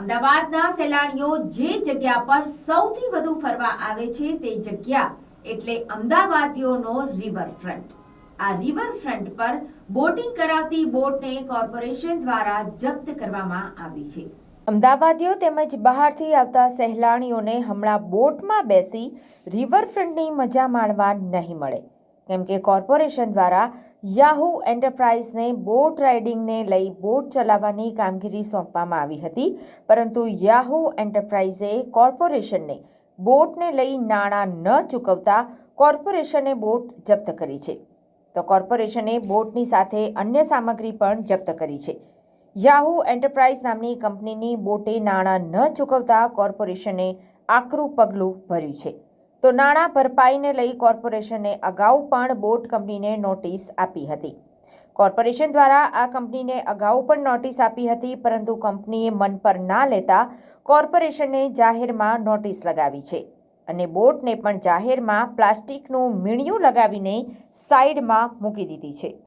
અમદાવાદના સહેલાણીઓ જે જગ્યા પર સૌથી વધુ ફરવા આવે છે તે જગ્યા એટલે અમદાવાદીઓનો રિવરફ્રન્ટ આ રિવરફ્રન્ટ પર બોટિંગ કરાવતી બોટને કોર્પોરેશન દ્વારા જપ્ત કરવામાં આવી છે. અમદાવાદીઓ તેમજ બહારથી આવતા સહેલાણીઓને હમણાં બોટમાં બેસી રિવરફ્રન્ટની મજા માણવા નહીં મળે. કેમ કે કોર્પોરેશન દ્વારા યાહુ એન્ટરપ્રાઇઝને બોટ રાઇડિંગને લઈ બોટ ચલાવવાની કામગીરી સોંપવામાં આવી હતી. પરંતુ યાહુ એન્ટરપ્રાઇઝે કોર્પોરેશનને બોટને લઈ નાણાં ન ચૂકવતા કોર્પોરેશને બોટ જપ્ત કરી છે. તો કોર્પોરેશને બોટની સાથે અન્ય સામગ્રી પણ જપ્ત કરી છે. યાહુ એન્ટરપ્રાઇઝ નામની કંપનીની બોટે નાણાં ન ચૂકવતા કોર્પોરેશને આકરું પગલું ભર્યું છે. તો નાણાં ભરપાઈને લઈ કોર્પોરેશને અગાઉ પણ બોટ કંપનીને નોટિસ આપી હતી. કોર્પોરેશન દ્વારા આ કંપનીને અગાઉ પણ નોટિસ આપી હતી, પરંતુ કંપનીએ મન પર ના લેતા કોર્પોરેશને જાહેરમાં નોટિસ લગાવી છે અને બોટને પણ જાહેરમાં પ્લાસ્ટિકનું મીણિયું લગાવીને સાઈડમાં મૂકી દીધી છે.